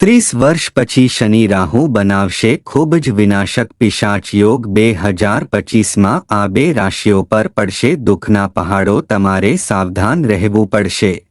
ત્રીસ વર્ષ પછી શનિ રાહુ બનાવશે. ખૂબ જ વિનાશક પિશાચ યોગ બે હજાર પચીસમાં આ બે રાશિઓ પર પડશે. દુઃખના પહાડો તમારે સાવધાન રહેવું પડશે.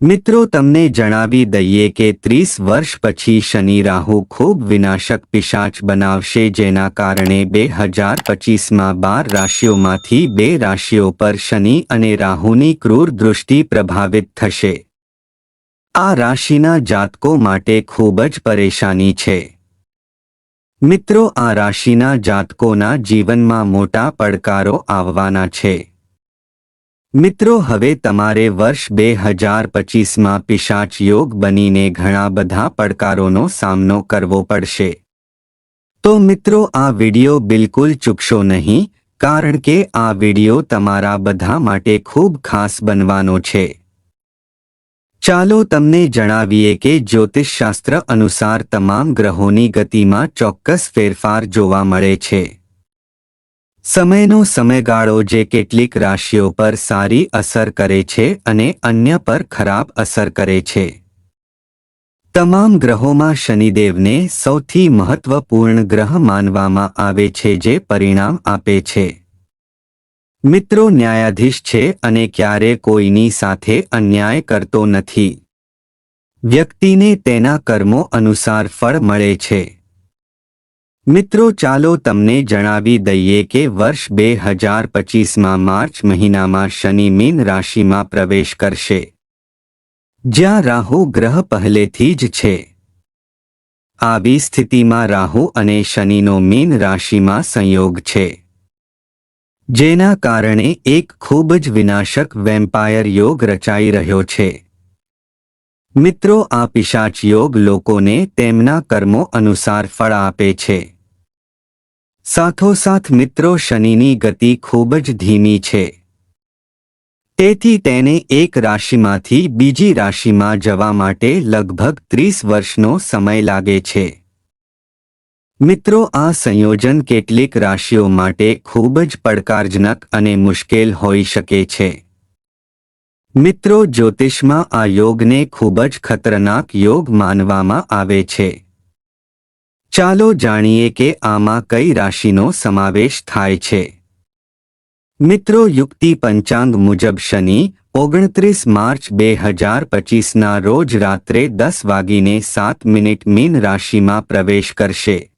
મિત્રો, તમને જણાવી દઈએ કે ત્રીસ વર્ષ પછી શનિ રાહુ ખૂબ વિનાશક પિશાચ બનાવશે. જેના કારણે બે હજાર પચીસમાં બાર રાશિઓમાંથી બે રાશિઓ પર શનિ અને રાહુની ક્રૂર દૃષ્ટિ પ્રભાવિત થશે. આ રાશિના જાતકો માટે ખૂબ જ પરેશાની છે. મિત્રો, આ રાશિના જાતકોના જીવનમાં મોટા પડકારો આવવાના છે. મિત્રો, હવે તમારે વર્ષ બે હજાર પચીસમાં પિશાચ યોગ બનીને ઘણા બધા પડકારોનો સામનો કરવો પડશે. તો મિત્રો, આ વિડિયો બિલકુલ ચૂકશો નહીં, કારણ કે આ વિડિયો તમારા બધા માટે ખૂબ ખાસ બનવાનો છે. ચાલો તમને જણાવીએ કે જ્યોતિષશાસ્ત્ર અનુસાર તમામ ગ્રહોની ગતિમાં ચોક્કસ ફેરફાર જોવા મળે છે. સમયનો સમયગાળો જે કેટલીક રાશિઓ પર સારી અસર કરે છે અને અન્ય પર ખરાબ અસર કરે છે. તમામ ગ્રહોમાં શનિદેવને સૌથી મહત્વપૂર્ણ ગ્રહ માનવામાં આવે છે જે પરિણામ આપે છે. મિત્રો ન્યાયાધીશ છે અને ક્યારે કોઈની સાથે અન્યાય કરતો નથી. વ્યક્તિને તેના કર્મો અનુસાર ફળ મળે છે. મિત્રો ચાલો તમને જણાવી દઈએ કે વર્ષ બે હજાર પચીસમાં માર્ચ મહિનામાં શનિ મીન રાશિમાં પ્રવેશ કરશે. જ્યાં રાહુ ગ્રહ પહેલેથી જ છે. આવી સ્થિતિમાં રાહુ અને શનિનો મીન રાશિમાં સંયોગ છે. જેના કારણે એક ખૂબ જ વિનાશક વેમ્પાયર યોગ રચાઈ રહ્યો છે. મિત્રો, આ પિશાચ યોગ લોકોને તેમના કર્મો અનુસાર ફળ આપે છે. સાથોસાથ મિત્રો, શનિની ગતિ ખૂબ જ ધીમી છે. તેથી તેને એક રાશિમાંથી બીજી રાશિમાં જવા માટે લગભગ ત્રીસ વર્ષનો સમય લાગે છે. મિત્રો, આ સંયોજન કેટલીક રાશિઓ માટે ખૂબ જ પડકારજનક અને મુશ્કેલ હોઈ શકે છે. મિત્રો, જ્યોતિષમાં આ યોગને ખૂબ જ ખતરનાક યોગ માનવામાં આવે છે. ચાલો જાણીએ કે આમાં કઈ રાશિનો સમાવેશ થાય છે. મિત્રો, યુક્તિ પંચાંગ મુજબ શનિ, ઓગણત્રીસ માર્ચ બે હજાર પચીસના રોજ રાત્રે દસ વાગીને સાત મિનિટ મીન રાશિમાં પ્રવેશ કરશે.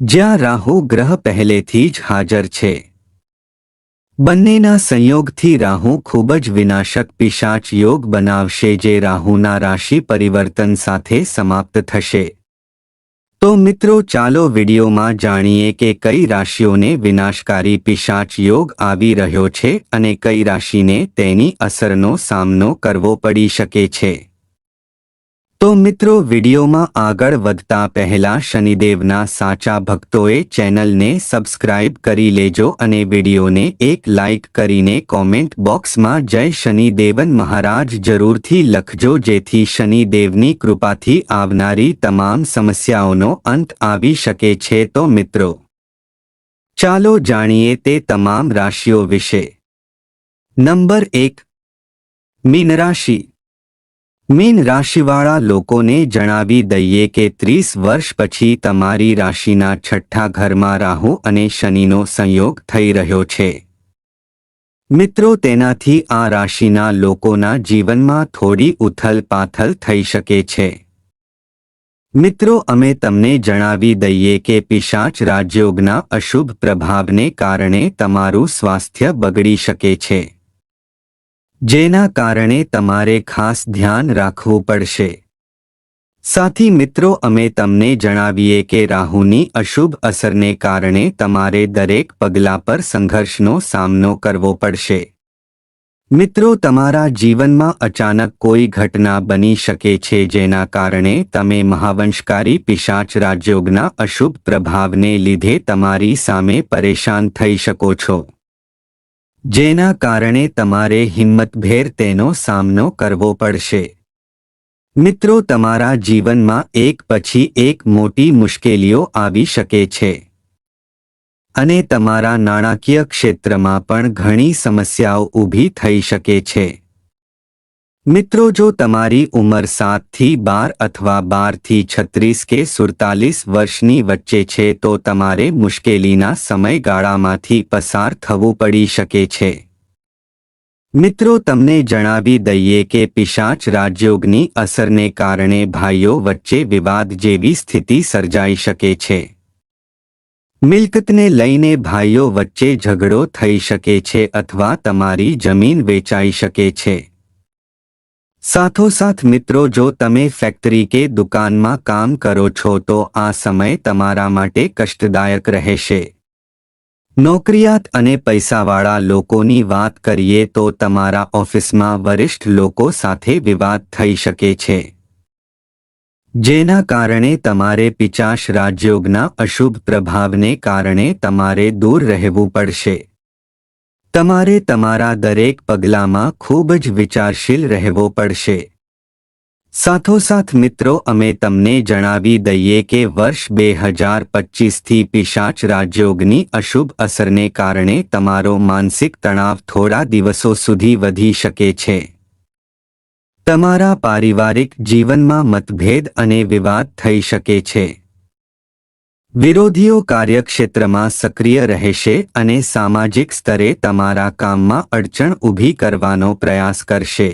જ્યાં રાહુ ગ્રહ પહેલેથી જ હાજર છે. બંનેના સંયોગથી રાહુ ખૂબ જ વિનાશક પિશાચ યોગ બનાવશે જે રાહુના રાશિ પરિવર્તન સાથે સમાપ્ત થશે. તો મિત્રો, ચાલો વિડીયોમાં જાણીએ કે કઈ રાશિઓને વિનાશકારી પિશાચ યોગ આવી રહ્યો છે અને કઈ રાશિને તેની અસરનો સામનો કરવો પડી શકે છે. તો મિત્રો, વિડીયોમાં આગળ વધતા પહેલા શનિદેવના સાચા ભક્તોએ ચેનલને સબસ્ક્રાઇબ કરી લેજો અને વિડીયોને એક લાઇક કરીને કોમેન્ટ બોક્સમાં જય શનિદેવન મહારાજ જરૂરથી લખજો, જેથી શનિદેવની કૃપાથી આવનારી તમામ સમસ્યાઓનો અંત આવી શકે છે. તો મિત્રો, ચાલો જાણીએ તે તમામ રાશિઓ વિશે. નંબર એક મીન રાશિ મીન રાશિવાળા લોકોને જણાવી દઈએ કે ત્રીસ વર્ષ પછી તમારી રાશિના છઠ્ઠા ઘરમાં રાહુ અને શનિનો સંયોગ થઈ રહ્યો છે. મિત્રો, તેનાથી આ રાશિના લોકોના જીવનમાં થોડી ઉથલ પાથલ થઈ શકે છે. મિત્રો, અમે તમને જણાવી દઈએ કે પિશાચ રાજયોગના અશુભ પ્રભાવને કારણે તમારું સ્વાસ્થ્ય બગડી શકે છે. જેના કારણે તમારે ખાસ ધ્યાન રાખવું પડશે. સાથી મિત્રો, અમે તમને જણાવીએ કે રાહુની અશુભ અસરને કારણે તમારે દરેક પગલા પર સંઘર્ષનો સામનો કરવો પડશે. મિત્રો, તમારા જીવનમાં અચાનક કોઈ ઘટના બની શકે છે જેના કારણે તમે મહાવંશકારી પિશાચ રાજયોગના અશુભ પ્રભાવને લીધે તમારી સામે પરેશાન થઈ શકો છો. જેના કારણે તમારે હિંમતભેર તેનો સામનો કરવો પડશે. મિત્રો, તમારા જીવનમાં એક પછી એક મોટી મુશ્કેલીઓ આવી શકે છે. અને તમારા નાણાકીય ક્ષેત્રમાં પણ ઘણી સમસ્યાઓ ઊભી થઈ શકે છે. મિત્રો, જો તમારી ઉંમર સાતથી બાર અથવા બારથી છત્રીસ કે સુડતાલીસ વર્ષની વચ્ચે છે, તો તમારે મુશ્કેલીના સમયગાળામાંથી પસાર થવું પડી શકે છે. મિત્રો, તમને જણાવી દઈએ કે પિશાચ રાજયોગની અસરને કારણે ભાઈઓ વચ્ચે વિવાદ જેવી સ્થિતિ સર્જાઈ શકે છે. મિલકતને લઈને ભાઈઓ વચ્ચે ઝઘડો થઈ શકે છે અથવા તમારી જમીન વેચાઈ શકે છે. સાથોસાથ મિત્રો, જો તમે ફેક્ટરી કે દુકાનમાં કામ કરો છો, તો આ સમય તમારા માટે કષ્ટદાયક રહેશે. નોકરિયાત અને પૈસાવાળા લોકોની વાત કરીએ, તો તમારા ઓફિસમાં વરિષ્ઠ લોકો સાથે વિવાદ થઈ શકે છે. જેના કારણે તમારે પિચાશ રાજયોગના અશુભ પ્રભાવને કારણે તમારે દૂર રહેવું પડશે. તમારે તમારા દરેક પગલામાં ખૂબ જ વિચારશીલ રહેવો પડશે. સાથોસાથ મિત્રો, અમે તમને જણાવી દઈએ કે વર્ષ બે હજાર પચીસથી પિશાચ રાજયોગની અશુભ અસરને કારણે તમારો માનસિક તણાવ થોડા દિવસો સુધી વધી શકે છે. તમારા પારિવારિક જીવનમાં મતભેદ અને વિવાદ થઈ શકે છે. વિરોધીઓ કાર્યક્ષેત્રમાં સક્રિય રહેશે અને સામાજિક સ્તરે તમારા કામમાં અડચણ ઊભી કરવાનો પ્રયાસ કરશે.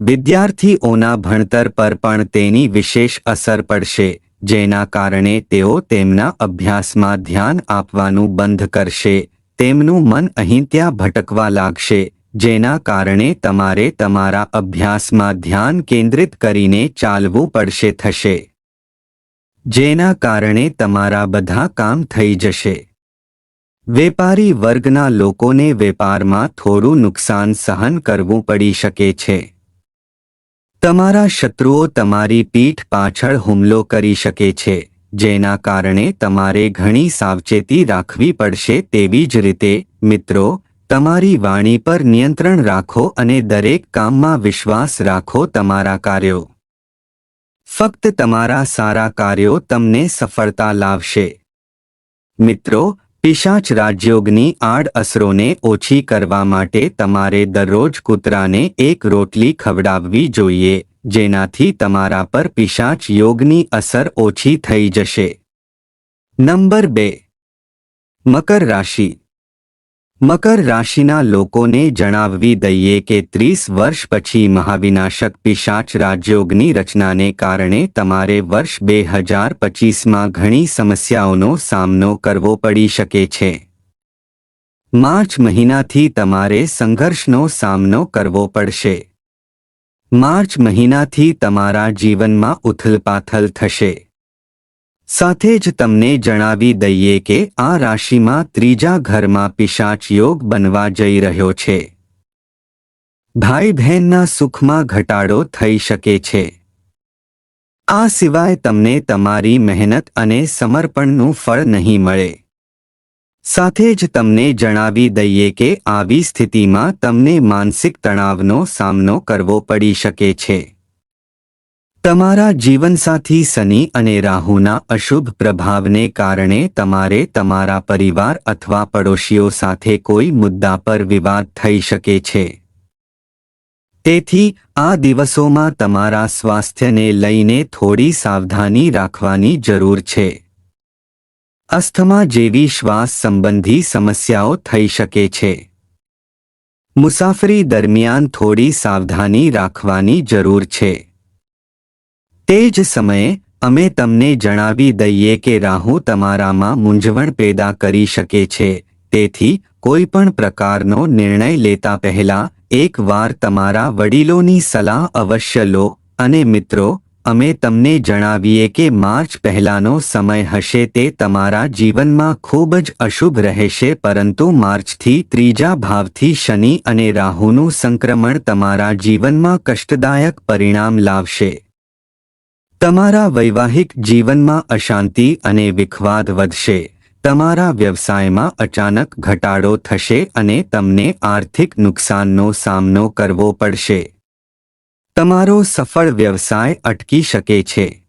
વિદ્યાર્થીઓના ભણતર પર પણ તેની વિશેષ અસર પડશે, જેના કારણે તેઓ તેમના અભ્યાસમાં ધ્યાન આપવાનું બંધ કરશે, તેમનું મન અહીં ત્યાં ભટકવા લાગશે, જેના કારણે તમારે તમારા અભ્યાસમાં ધ્યાન કેન્દ્રિત કરીને ચાલવું પડશે થશે. જેના કારણે તમારા બધા કામ થઈ જશે. વેપારી વર્ગના લોકોને વેપારમાં થોડું નુકસાન સહન કરવું પડી શકે છે. તમારા શત્રુઓ તમારી પીઠ પાછળ હુમલો કરી શકે છે, જેના કારણે તમારે ઘણી સાવચેતી રાખવી પડશે તેવી જ રીતે, મિત્રો, તમારી વાણી પર નિયંત્રણ રાખો અને દરેક કામમાં વિશ્વાસ રાખો તમારા કાર્યો. ફક્ત તમારા સારા કાર્યો તમને સફળતા લાવશે. મિત્રો, પિશાચ રાજયોગની આડ અસરોને ઓછી કરવા માટે તમારે દરરોજ કૂતરાને એક રોટલી ખવડાવવી જોઈએ, જેનાથી તમારા પર પિશાચ યોગની અસર ઓછી થઈ જશે. નંબર બે. મકર રાશિ. મકર રાશિના લોકોને જણાવવી દઈએ કે ત્રીસ વર્ષ પછી મહાવિનાશક પિશાચ રાજયોગની રચનાને કારણે તમારે વર્ષ બે હજાર પચીસમાં ઘણી સમસ્યાઓનો સામનો કરવો પડી શકે છે. માર્ચ મહિનાથી તમારે સંઘર્ષનો સામનો કરવો પડશે. માર્ચ મહિનાથી તમારા જીવનમાં ઉથલપાથલ થશે. સાથે જ તમને જણાવી દઈએ કે આ રાશિમાં ત્રીજા ઘરમાં પિશાચ યોગ બનવા જઈ રહ્યો છે. ભાઈ બહેનના સુખમાં ઘટાડો થઈ શકે છે. આ સિવાય તમને તમારી મહેનત અને સમર્પણનું ફળ નહીં મળે. સાથે જ તમને જણાવી દઈએ કે આવી સ્થિતિમાં તમને માનસિક તણાવનો સામનો કરવો પડી શકે છે. તમારા જીવનસાથી શનિ અને રાહુના અશુભ પ્રભાવને કારણે તમારે તમારા પરિવાર અથવા પડોશીઓ સાથે કોઈ મુદ્દા પર વિવાદ થઈ શકે છે. તેથી, આ દિવસોમાં તમારા સ્વાસ્થ્યને લઈને થોડી સાવધાની રાખવાની જરૂર છે. અસ્થમા જેવી શ્વાસ સંબંધી સમસ્યાઓ થઈ શકે છે. મુસાફરી દરમિયાન થોડી સાવધાની રાખવાની જરૂર છે. તે જ સમયે, અમે તમને જણાવી દઈએ કે રાહુ તમારામાં મૂંઝવણ પેદા કરી શકે છે. તેથી, કોઈ પણ પ્રકારનો નિર્ણય લેતા પહેલા એકવાર તમારા વડીલોની સલાહ અવશ્ય લો. અને મિત્રો, અમે તમને જણાવીએ કે માર્ચ પહેલાનો સમય હશે તે તમારા જીવનમાં ખૂબ જ અશુભ રહેશે, પરંતુ માર્ચથી ત્રીજા ભાવથી શનિ અને રાહુનું સંક્રમણ તમારા જીવનમાં કષ્ટદાયક પરિણામ લાવશે. તમારા વૈવાહિક જીવનમાં અશાંતિ અને વિખવાદ વધશે. તમારા વ્યવસાયમાં અચાનક ઘટાડો થશે અને તમને આર્થિક નુકસાનનો સામનો કરવો પડશે. તમારો સફળ વ્યવસાય અટકી શકે છે.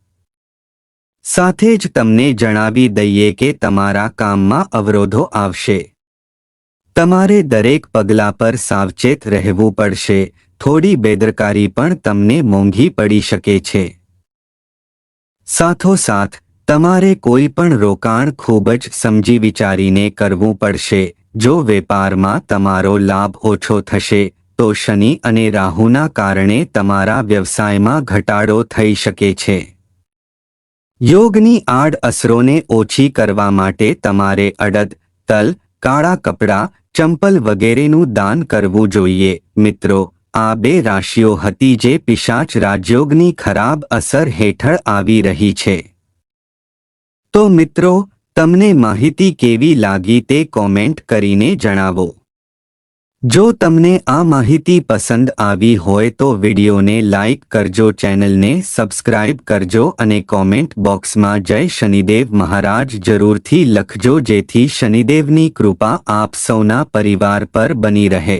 સાથે જ તમને જણાવી દઈએ કે તમારા કામમાં અવરોધો આવશે. તમારે દરેક પગલા પર સાવચેત રહેવું પડશે. થોડી બેદરકારી પણ તમને મોંઘી પડી શકે છે. સાથોસાથ, તમારે કોઈ પણ રોકાણ ખૂબ જ સમજી વિચારીને કરવું પડશે. જો વેપારમાં તમારો લાભ ઓછો થશે, તો શનિ અને રાહુના કારણે તમારા વ્યવસાયમાં ઘટાડો થઈ શકે છે. યોગની આડ અસરોને ઓછી કરવા માટે તમારે અડદ, તલ, કાળા કપડાં, ચંપલ વગેરેનું દાન કરવું જોઈએ. મિત્રો આ બે રાશિઓ હતી જે પિશાચ રાજયોગની ખરાબ અસર હેઠળ આવી રહી છે. તો મિત્રો, તમને માહિતી કેવી લાગી તે કોમેન્ટ કરીને જણાવો. જો તમને આ માહિતી પસંદ આવી હોય તો વિડીયોને લાઇક કરજો, ચેનલને સબસ્ક્રાઇબ કરજો અને કોમેન્ટ બોક્સમાં જય શનિદેવ મહારાજ જરૂરથી લખજો જેથી શનિદેવની કૃપા આપ સૌના પરિવાર પર બની રહે.